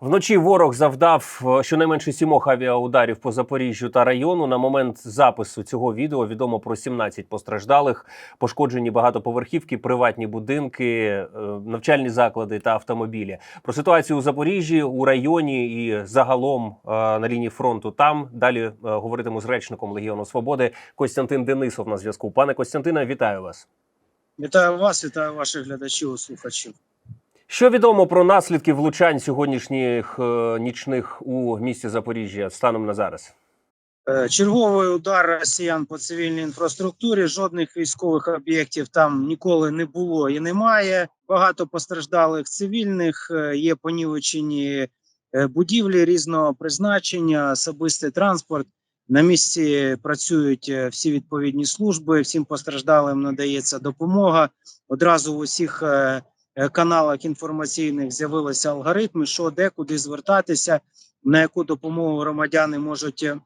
Вночі ворог завдав е, щонайменше сімох авіаударів по Запоріжжю та району. На момент запису цього відео відомо про 17 постраждалих, пошкоджені багатоповерхівки, приватні будинки, е, навчальні заклади та автомобілі. Про ситуацію у Запоріжжі, у районі і загалом е, на лінії фронту. Там далі говоритиму з речником Легіону Свободи Костянтин Денисов на зв'язку. Пане Костянтине, вітаю вас. Вітаю вас, вітаю ваших глядачів слухачів. Що відомо про наслідки влучань сьогоднішніх е, нічних у місті Запоріжжя станом на зараз? Е, Черговий удар росіян по цивільній інфраструктурі. Жодних військових об'єктів там ніколи не було і немає. Багато постраждалих цивільних, е, є понівечені будівлі різного призначення, особистий транспорт. На місці працюють всі відповідні служби. Всім постраждалим надається допомога. Одразу в усіх каналах інформаційних з'явилися алгоритми, що де куди звертатися, на яку допомогу громадяни можуть е,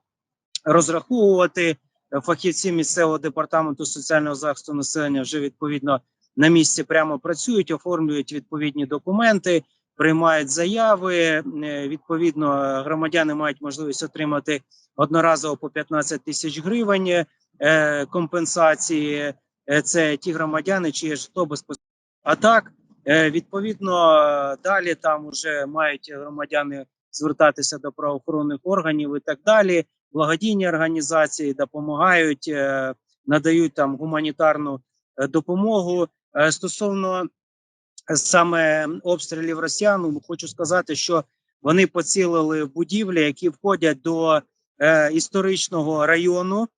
розраховувати. Е, Фахівці місцевого департаменту соціального захисту населення вже відповідно на місці прямо працюють, оформлюють відповідні документи, приймають заяви. Е, Відповідно, е, громадяни мають можливість отримати одноразово по 15 тисяч гривень е, компенсації. Е, Це ті громадяни, чиє житло безпосередньо. А так, е, відповідно, е, далі там вже мають громадяни звертатися до правоохоронних органів і так далі. Благодійні організації допомагають, е, надають там гуманітарну е, допомогу. Стосовно саме обстрілів росіян, ну, хочу сказати, що вони поцілили будівлі, які входять до історичного району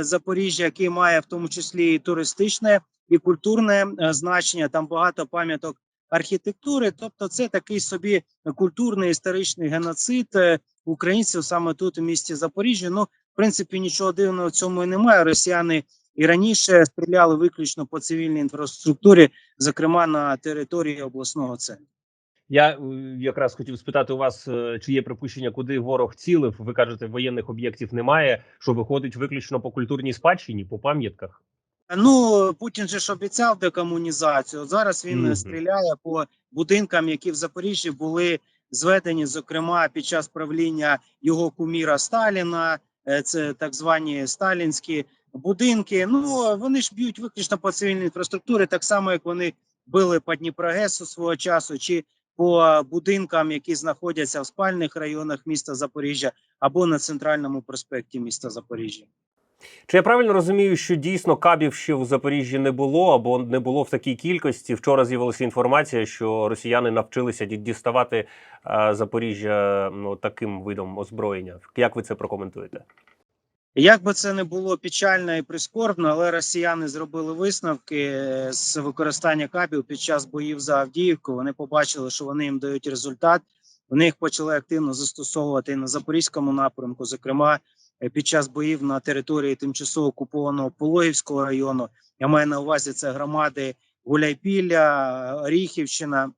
Запоріжжя, який має в тому числі і туристичне і культурне е, значення. Там багато пам'яток архітектури. Тобто, це такий собі культурний історичний геноцид е, українців саме тут у місті Запоріжжя. Ну, в принципі, нічого дивного в цьому і немає. Росіяни і раніше стріляли виключно по цивільній інфраструктурі, зокрема на території обласного центру. Я е, якраз хотів спитати у вас, чи є припущення, куди ворог цілив. Ви кажете, воєнних об'єктів немає, що виходить виключно по культурній спадщині, по пам'ятках. Ну Путін же ж обіцяв декомунізацію. Зараз він Мгм. стріляє по будинкам, які в Запоріжжі були зведені, зокрема під час правління його куміра Сталіна. Е, Це так звані сталінські будинки. Ну вони ж б'ють виключно по цивільній інфраструктурі, так само як вони били по Дніпрогесу свого часу, чи по будинкам, які знаходяться в спальних районах міста Запоріжжя або на центральному проспекті міста Запоріжжя. Чи я правильно розумію, що дійсно кабів ще в Запоріжжі не було або не було в такій кількості? Вчора з'явилася інформація, що росіяни навчилися ді- діставати е, Запоріжжя ну таким видом озброєння. Як ви це прокоментуєте? Як би це не було печально і прискорбно, але росіяни зробили висновки е, з використання кабів під час боїв за Авдіївку. Вони побачили, що вони їм дають результат. Вони їх почали активно застосовувати і на запорізькому напрямку, зокрема під час боїв на території тимчасово окупованого Пологівського району. Я маю на увазі це громади Гуляйпілля, Оріхівщина,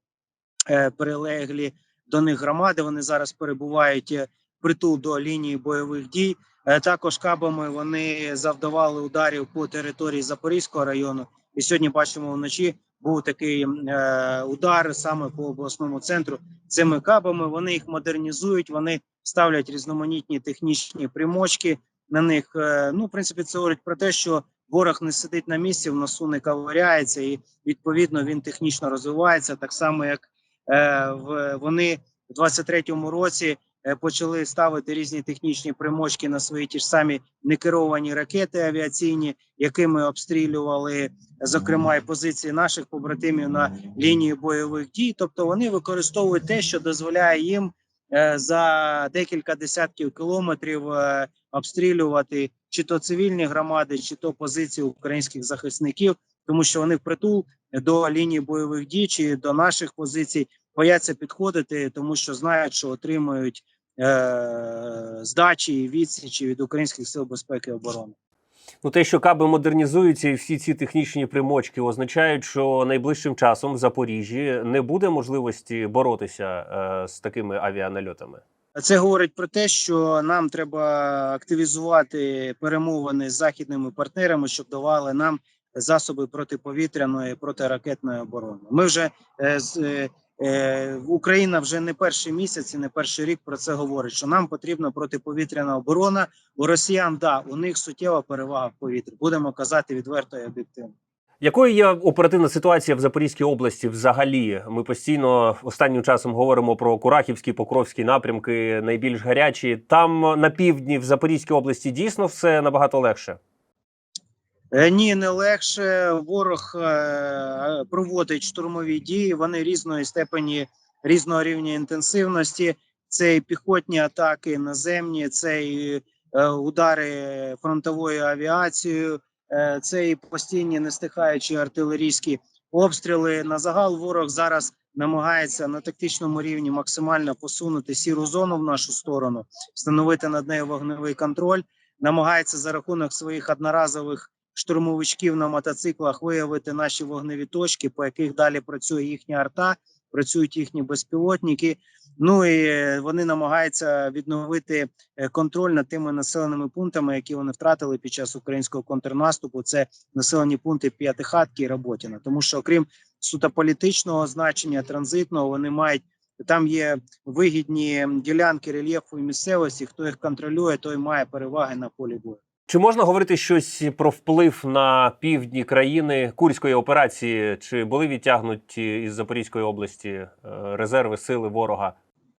е, прилеглі до них громади. Вони зараз перебувають е, притул до лінії бойових дій. Е, Також кабами вони завдавали ударів по території Запорізького району. І сьогодні бачимо вночі був такий е, удар саме по обласному центру цими кабами. Вони їх модернізують, вони ставлять різноманітні технічні примочки на них. Е, ну, в принципі, це говорить про те, що ворог не сидить на місці, в носу не ковиряється, і відповідно він технічно розвивається, так само як е, в вони в 23-му році почали ставити різні технічні примочки на свої ті ж самі некеровані ракети авіаційні, якими обстрілювали зокрема і позиції наших побратимів на лінії бойових дій. Тобто вони використовують те, що дозволяє їм е, за декілька десятків кілометрів е, обстрілювати чи то цивільні громади, чи то позиції українських захисників, тому що вони впритул до лінії бойових дій чи до наших позицій бояться підходити, тому що знають, що отримують е, здачі і відсічі від українських сил безпеки і оборони. Ну, те, що каби модернізуються, і всі ці технічні примочки означають, що найближчим часом в Запоріжжі не буде можливості боротися е, з такими авіанальотами. Це говорить про те, що нам треба активізувати перемовини з західними партнерами, щоб давали нам засоби протиповітряної протиракетної оборони. Ми вже е, з е, Україна вже не перший місяць і не перший рік про це говорить. Що нам потрібна протиповітряна оборона. У росіян да у них суттєва перевага в повітрі. Будемо казати відверто і об'єктивно. Якою є оперативна ситуація в Запорізькій області взагалі? Ми постійно останнім часом говоримо про Курахівський, Покровський напрямки, найбільш гарячі. Там на півдні в Запорізькій області дійсно все набагато легше. Е, Ні, не легше. Ворог е, проводить штурмові дії. Вони різної степені, різного рівня інтенсивності. Це і піхотні атаки, наземні, це і е, удари фронтовою авіацією, це і постійні нестихаючі артилерійські обстріли. На загал ворог зараз намагається на тактичному рівні максимально посунути сіру зону в нашу сторону, встановити над нею вогневий контроль. Намагається за рахунок своїх одноразових штурмовичків на мотоциклах виявити наші вогневі точки, по яких далі працює їхня арта, працюють їхні безпілотники. Ну і е, вони намагаються відновити е, контроль над тими населеними пунктами, які вони втратили під час українського контрнаступу. Це населені пункти П'ятихатки і Роботіна. Тому що, окрім суто політичного значення, транзитного, вони мають там є вигідні ділянки рельєфу і місцевості. Хто їх контролює, той має переваги на полі бою. Чи можна говорити щось про вплив на півдні країни курської операції? Чи були відтягнуті із Запорізької області е, резерви сили ворога?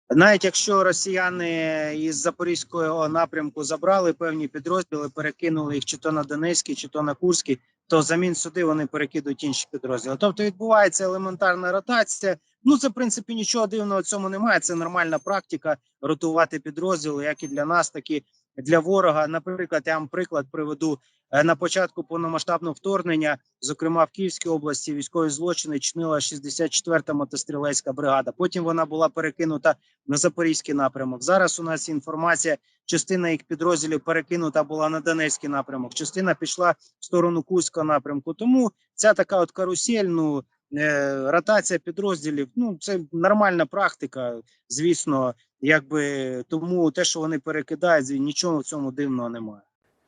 Навіть якщо росіяни із запорізького напрямку забрали певні підрозділи, перекинули їх чи то на Донецький, чи то на Курський, то замін сюди вони перекидують інші підрозділи. Тобто відбувається елементарна ротація. Ну це в принципі нічого дивного в цьому немає. Це нормальна практика ротувати підрозділи, як і для нас, так і для ворога. Наприклад, я вам приклад приведу Е, на початку повномасштабного вторгнення, зокрема в Київській області, військові злочини чинила 64-та мотострілецька бригада. Потім вона була перекинута на запорізький напрямок. Зараз у нас інформація. Частина їх підрозділів перекинута була на Донецький напрямок. Частина пішла в сторону Курського напрямку. Тому ця така от карусель, ну ротація підрозділів. Ну це нормальна практика. Звісно, якби тому те, що вони перекидають, нічого в цьому дивного немає.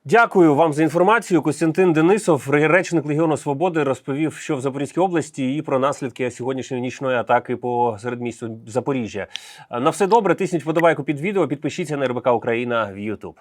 Дякую вам за інформацію. Костянтин Денисов, речник Легіону Свободи, розповів, що в Запорізькій області і про наслідки сьогоднішньої нічної атаки по середмістю Запоріжжя. На все добре. Тисніть вподобайку під відео. Підпишіться на РБК Україна в YouTube.